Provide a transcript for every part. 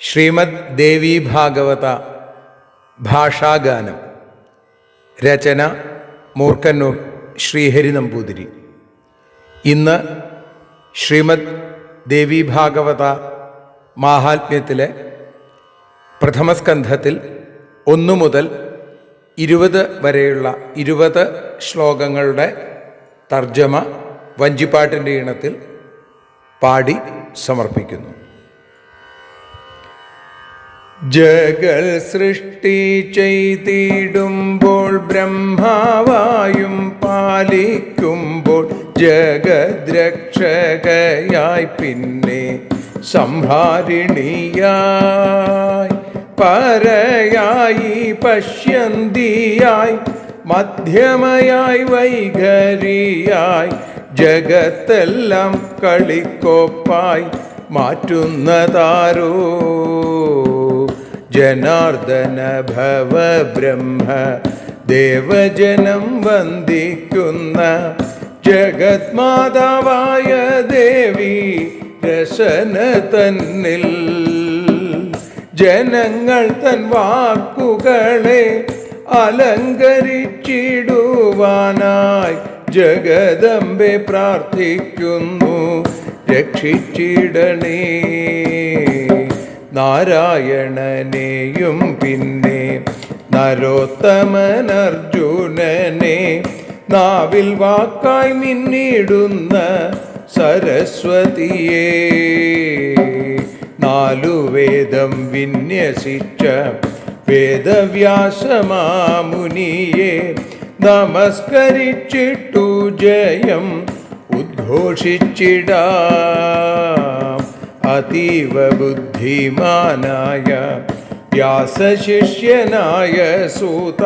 ശ്രീമദ് ദേവി ഭാഗവത ഭാഷാഗാനം. രചന മൂർക്കന്നൂർ ശ്രീഹരി നമ്പൂതിരി ഇന്ന് ശ്രീമദ് ദേവി ഭാഗവത മാഹാത്മ്യത്തിലെ പ്രഥമസ്കന്ധത്തിൽ ഒന്നു മുതൽ ഇരുപത് വരെയുള്ള ഇരുപത് ശ്ലോകങ്ങളുടെ തർജമ വഞ്ചിപ്പാട്ടിന്റെ ഈണത്തിൽ പാടി സമർപ്പിക്കുന്നു. ജഗൽ സൃഷ്ടി ചെയ്തിടുമ്പോൾ ബ്രഹ്മാവായും പാലിക്കുമ്പോൾ ജഗദ്രക്ഷകയായി പിന്നെ സംഹാരിണിയായി പരയായി പശ്യന്തിയായി മധ്യമയായി വൈഖരിയായി ജഗത്തെല്ലാം കളിക്കോപ്പായി മാറ്റുന്നതാരോ? ജനാർദ്ദന ഭവ ബ്രഹ്മ ദേവജനം വന്ദിക്കുന്ന ജഗത്മാതാവായ ദേവി രസന തന്നിൽ. ജനങ്ങൾ തൻ വാക്കുകളെ അലങ്കരിച്ചിടുവാനായി ജഗദമ്പെ പ്രാർത്ഥിക്കുന്നു. രക്ഷിച്ചിടണേ. നാരായണനെയും പിന്നെ നരോത്തമനർജുനനെ നാവിൽ വാക്കായി മിന്നിടുന്ന സരസ്വതിയെ. നാലു വേദം വിന്യസിച്ച വേദവ്യാസമാമുനിയെ നമസ്കരിച്ചിട്ടു ജയം ഉദ്ഘോഷിച്ചിടാം. അതീവ ബുദ്ധിമാനായ വ്യാസശിഷ്യനായ സൂത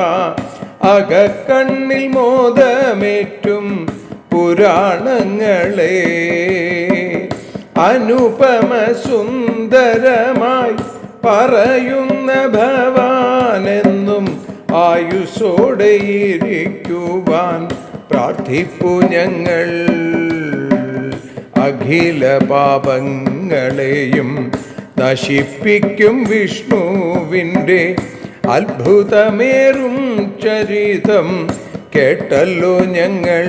അകക്കണ്ണിൽ മോദമേറ്റും പുരാണങ്ങളെ അനുപമ സുന്ദരമായി പറയുന്ന ഭവാനെന്നും ആയുസോടെയിരിക്കുവാൻ പ്രാർത്ഥിപ്പു ഞങ്ങൾ. അഖില പാപങ്ങളെയും നശിപ്പിക്കും വിഷ്ണുവിന്റെ അത്ഭുതമേറും ചരിതം. കേട്ടല്ലോ ഞങ്ങൾ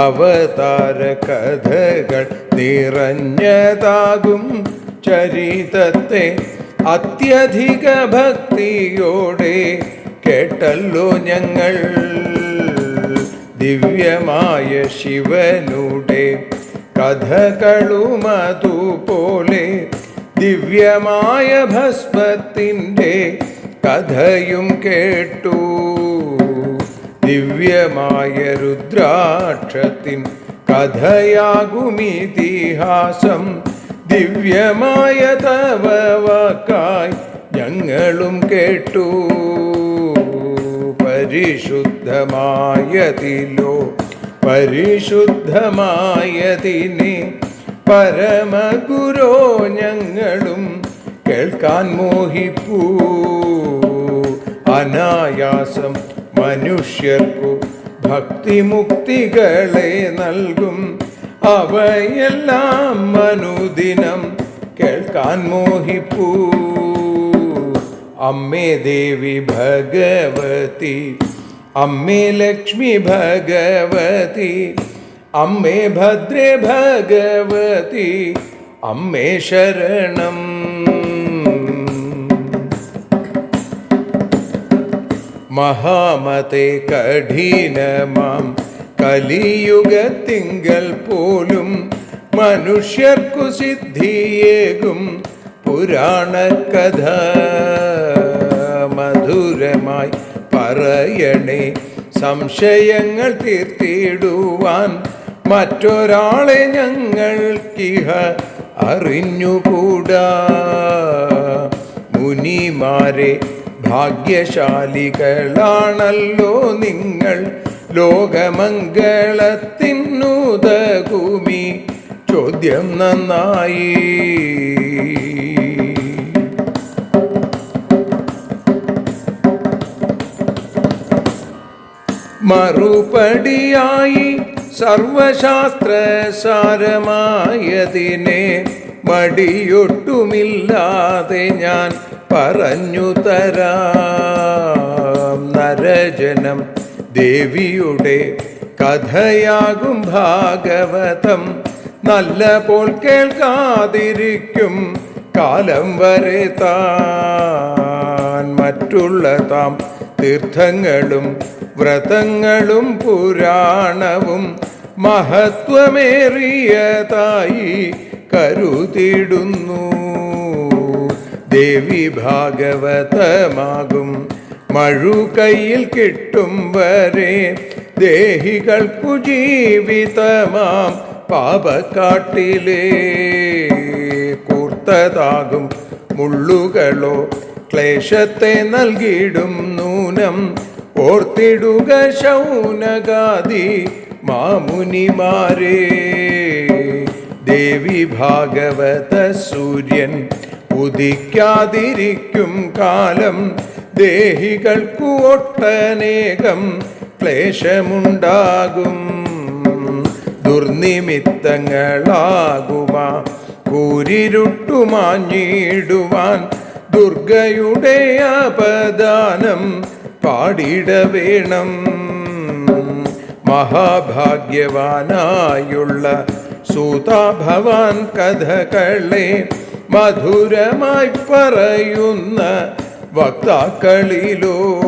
അവതാര കഥകൾ നിറഞ്ഞതാകും ചരിതത്തെ അത്യധിക ഭക്തിയോടെ കേട്ടല്ലോ ഞങ്ങൾ ദിവ്യമായ ശിവനുടെ കഥകളുമതുപോലെ ദിവ്യമായ ഭസ്മത്തിന്റെ കഥയും കേട്ടു. ദിവ്യമായ രുദ്രാക്ഷത്തിൻ കഥയാകുമിതിഹാസം ദിവ്യമായ തവ വാക്കായി ഞങ്ങളും കേട്ടു. പരിശുദ്ധമായതിലോ പരിശുദ്ധമായതിനെ പരമഗുരോ ഞങ്ങളും കേൾക്കാൻ മോഹിപ്പൂ. അനായാസം മനുഷ്യർക്കു ഭക്തിമുക്തികളെ നൽകും. അവയെല്ലാം മനുദിനം കേൾക്കാൻ മോഹിപ്പൂ. അമ്മേ ദേവി ഭഗവതി അമ്മേ ലക്ഷ്മി ഭഗവതി അമ്മേ ഭദ്രേ ഭഗവതി അമ്മേ ശരണം. മഹാമതെ കഠിനമാം കലിയുഗത്തിങ്കൽ പോലും മനുഷ്യർക്കു സിദ്ധിയേകും പുരാണകഥ മധുരമായി പറയണേ. സംശയങ്ങൾ തീർത്തിടുവാൻ മറ്റൊരാളെ ഞങ്ങൾക്കിഹ അറിഞ്ഞുകൂടാ. മുനിമാരെ ഭാഗ്യശാലികളാണല്ലോ നിങ്ങൾ. ലോകമംഗളത്തിനുതകുമി ചോദ്യം നന്നായി. മറുപടിയായി സർവശാസ്ത്ര സാരമായതിനെ മടിയൊട്ടുമില്ലാതെ ഞാൻ പറഞ്ഞു തരാം. നരജനം ദേവിയുടെ കഥയാകും ഭാഗവതം. നല്ല പോൽ കേൾക്കാതിരിക്കും കാലം വരെ താൻ മറ്റുള്ള താം തീർത്ഥങ്ങളും വ്രതങ്ങളും പുരാണവും മഹത്വമേറിയതായി കരുതിടുന്നു ദേവി ഭാഗവതമാകും മഴു കയ്യിൽ കിട്ടും വരെ ദേഹികൾക്കു ജീവിതമാം പാപക്കാട്ടിലേ. കൂർത്തതാകും മുള്ളുകളോ ക്ലേശത്തെ നൽകിയിടും നൂനം ഓർത്തിടുക ശൗനകാദി മാമുനിമാരെ. ദേവി ഭാഗവത സൂര്യൻ ഉദിക്കാതിരിക്കും കാലം ദേഹികൾക്കു ഒട്ടനേകം ക്ലേശമുണ്ടാകും. ദുർനിമിത്തങ്ങളാകുമാ കൂരിരുട്ടുമാഞ്ഞിടുവാൻ ദുർഗയുടെ അപദാനം പാടിട വേണം. മഹാഭാഗ്യവാനായുള്ള സൂതാഭവാൻ കഥകളെ മധുരമായി പറയുന്ന വക്താക്കളിലോ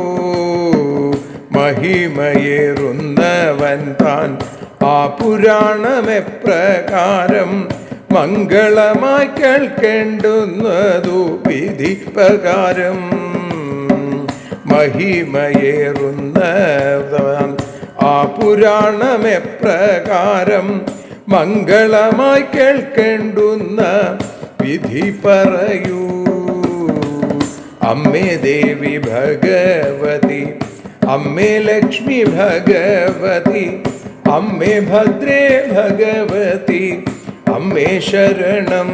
മഹിമയേറുന്നവൻ താൻ. ആ പുരാണമെപ്രകാരം മംഗളമായി കേൾക്കേണ്ടുന്നതു വിധി പ്രകാരം മഹിമയേറുന്നവൻ. ആ പുരാണമെപ്രകാരം മംഗളമായി കേൾക്കേണ്ടുന്ന വിധി പറയൂ. അമ്മേ ദേവി ഭഗവതി അമ്മേ ലക്ഷ്മി ഭഗവതി അമ്മേ ഭദ്രേ ഭഗവതി അമ്മേ ശരണം.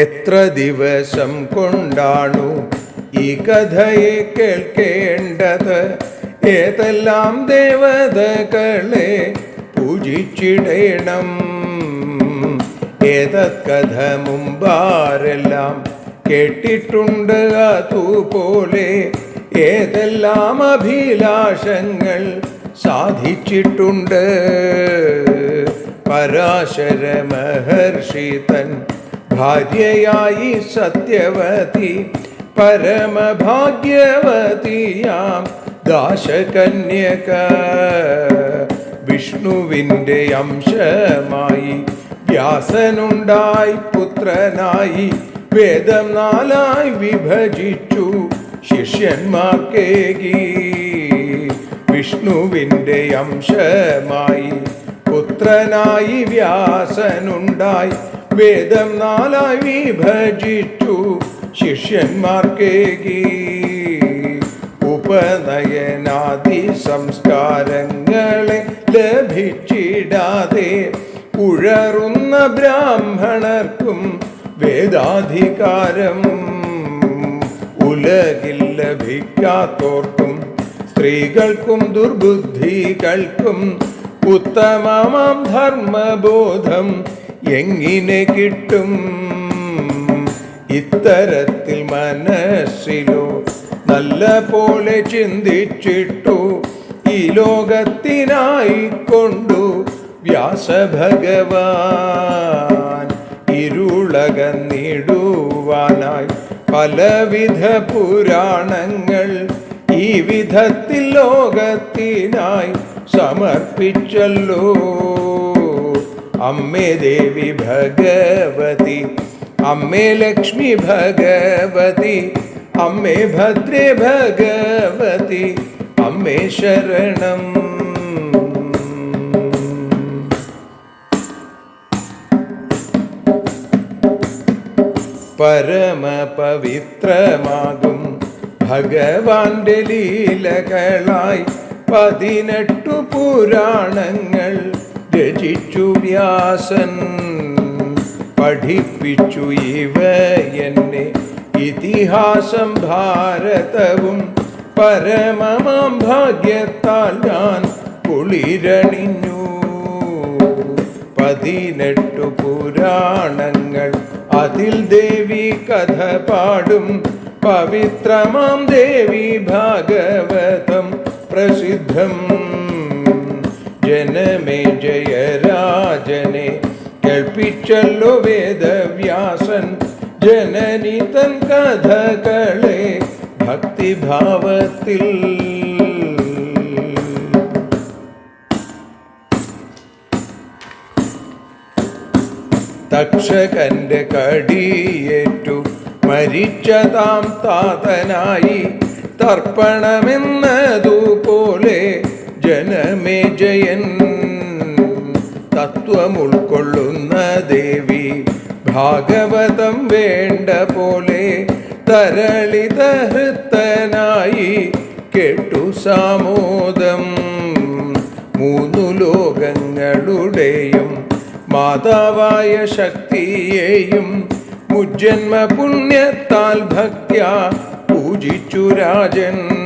എത്ര ദിവസം കൊണ്ടാണു ഈ കഥയെ കേൾക്കേണ്ടത്? ഏതെല്ലാം ദേവതകളെ പൂജിച്ചിടേണം? ഏതക്കഥ മുമ്പാരെല്ലാം കേട്ടിട്ടുണ്ട് അതുപോലെ ഏതെല്ലാം അഭിലാഷങ്ങൾ സാധിച്ചിട്ടുണ്ട്? പരാശര മഹർഷി തൻ ഭാര്യയായി സത്യവതി പരമഭാഗ്യവതിയാം ദാശകന്യക. വിഷ്ണുവിന്റെ അംശമായി വ്യാസനുണ്ടായി പുത്രനായി വേദം നാലായി വിഭജിച്ചു ശിഷ്യന്മാർക്കേകി. വിഷ്ണുവിന്റെ അംശമായി പുത്രനായി വ്യാസനുണ്ടായി വേദം നാലായി വിഭജിച്ചു ശിഷ്യന്മാർക്കേകി ഉപനയനാദി സംസ്കാരങ്ങളെ ലഭിച്ചിടാതെ ഉഴറുന്ന ബ്രാഹ്മണർക്കും വേദാധികാരം ഉലകിൽ ലഭിക്കാത്തോർക്കും സ്ത്രീകൾക്കും ദുർബുദ്ധികൾക്കും ഉത്തമമാം ധർമ്മബോധം എങ്ങനെ കിട്ടും? ഇത്തരത്തിൽ മനസ്സിലോ നല്ല പോലെ ചിന്തിച്ചിട്ടു ഈ ലോകത്തിനായിക്കൊണ്ടു വ്യാസഭഗവാൻ ഇരുളകന്നിടുവാനായി പലവിധ പുരാണങ്ങൾ ഈ വിധത്തിൽ ലോകത്തിനായി സമർപ്പിച്ചല്ലോ. അമ്മേ ദേവി ഭഗവതി അമ്മേ ലക്ഷ്മി ഭഗവതി അമ്മേ ഭദ്രേ ഭഗവതി അമ്മേ ശരണം. പരമപവിത്രമാകും ഭഗവാന്റെ ലീലകളായി പതിനെട്ടു പുരാണങ്ങൾ രചിച്ചു വ്യാസൻ പഠിപ്പിച്ചു ഇവ എന്നെ ഇതിഹാസം ഭാരതവും പരമമാം ഭാഗ്യത്താൽ ഞാൻ കുളിരണിഞ്ഞു. പതിനെട്ടു പുരാണങ്ങൾ അതിൽ ദേവി കഥ പാടും. പവിത്രമാം ദേവി ഭാഗവതം പ്രസിദ്ധം. ജനമേ ജയരാജനെ കേൾപ്പിച്ചല്ലോ വേദവ്യാസൻ. ജനനി തൻ കഥകളെ ഭക്തിഭാവത്തിൽ. തക്ഷകന്റെ കടിയേറ്റു മരിച്ചതാം താതനായി തർപ്പണമെന്നതുപോലെ ജനമേ ജയൻ. തത്വമുൾക്കൊള്ളുന്ന ദേവി ഭാഗവതം വേണ്ട പോലെ തരളിത ഹൃത്തനായി കേട്ടു സാമോദം. മൂന്നു ലോകങ്ങളുടെയും മാതാവായ ശക്തിയെയും മുജ്ജന്മ പുണ്യത്താൽ ഭക്ത്യ പൂജിച്ചു രാജൻ.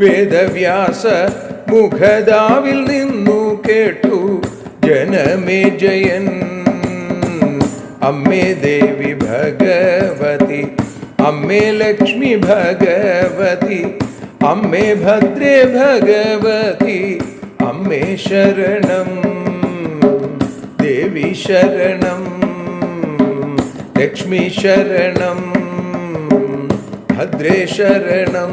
വേദവ്യാസ മുഖദാവിൽ നിന്നു കേട്ടു ജനമേ ജയൻ അമ്മേ ദേവി ഭഗവതി അമ്മേ ലക്ഷ്മി ഭഗവതി അമ്മേ ഭദ്രേ ഭഗവതി അമ്മേ ശരണം ദേവി ശരണം ലക്ഷ്മി ശരണം ഭദ്രേ ശരണം